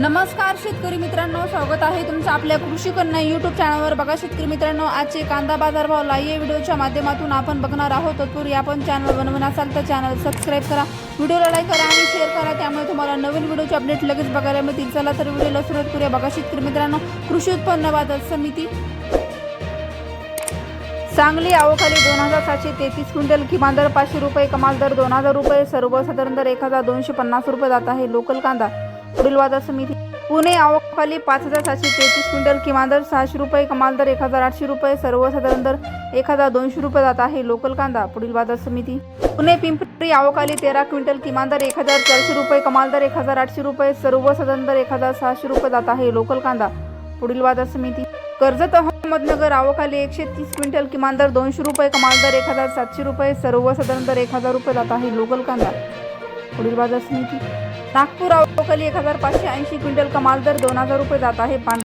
नमस्कार शेतकरी मित्रांनो स्वागत आहे तुमचं आपल्या कृषी कन्या युट्यूब चॅनलवर बघा शेतकरी मित्रांनो आजचे कांदा बाजार भाव लाईव्ह व्हिडिओच्या माध्यमातून आपण बघणार आहोत. तत्पूर्वी आपण चॅनल बनवून असाल तर चॅनल सबस्क्राईब करा. व्हिडिओला लाईक करा आणि शेअर करा. त्यामुळे तुम्हाला नवीन व्हिडिओचे अपडेट लगेच बघायला मिळतील. चला तर व्हिडिओला सुरुवात करूया. बघा शेतकरी मित्रांनो कृषी उत्पन्न बाजार समिती. सांगली आवकाली दोन हजार सातशे तेहतीस क्विंटल किमान दर पाचशे रुपये कमाल दर दोन हजार रुपये सर्वसाधारण दर एक हजार दोनशे पन्नास रुपये जात आहे. लोकल कांदा पुढील बाजार समिती. पुणे आवकखाली पाच हजार सातशे तेहतीस क्विंटल किमान दर सहाशे रुपये कमाल दर एक हजार आठशे रुपये सर्वसाधारण दर एक हजार दोनशे रुपये जात आहे लोकल कांदा. पुढील बाजार समिती. पुणे पिंपरी आवकाली तेरा क्विंटल किमान दर एक हजार चारशे रुपये कमाल दर एक हजार आठशे रुपये सर्वसाधारण दर एक हजार सहाशे रुपये जात आहे लोकल कांदा. पुढील बाजार समिती. कर्जत अहमदनगर आवकाली एकशे तीस क्विंटल किमान दर दोनशे रुपये कमाल दर एक हजार सातशे रुपये सर्वसाधारण दर एक हजार रुपये जात आहे लोकल कांदा. पुढील बाजार समिती. नागपूर अवकाली एक हजार पाचशे ऐंशी क्विंटल कमाल दर दोन हजार रुपये जात आहे. पांढरा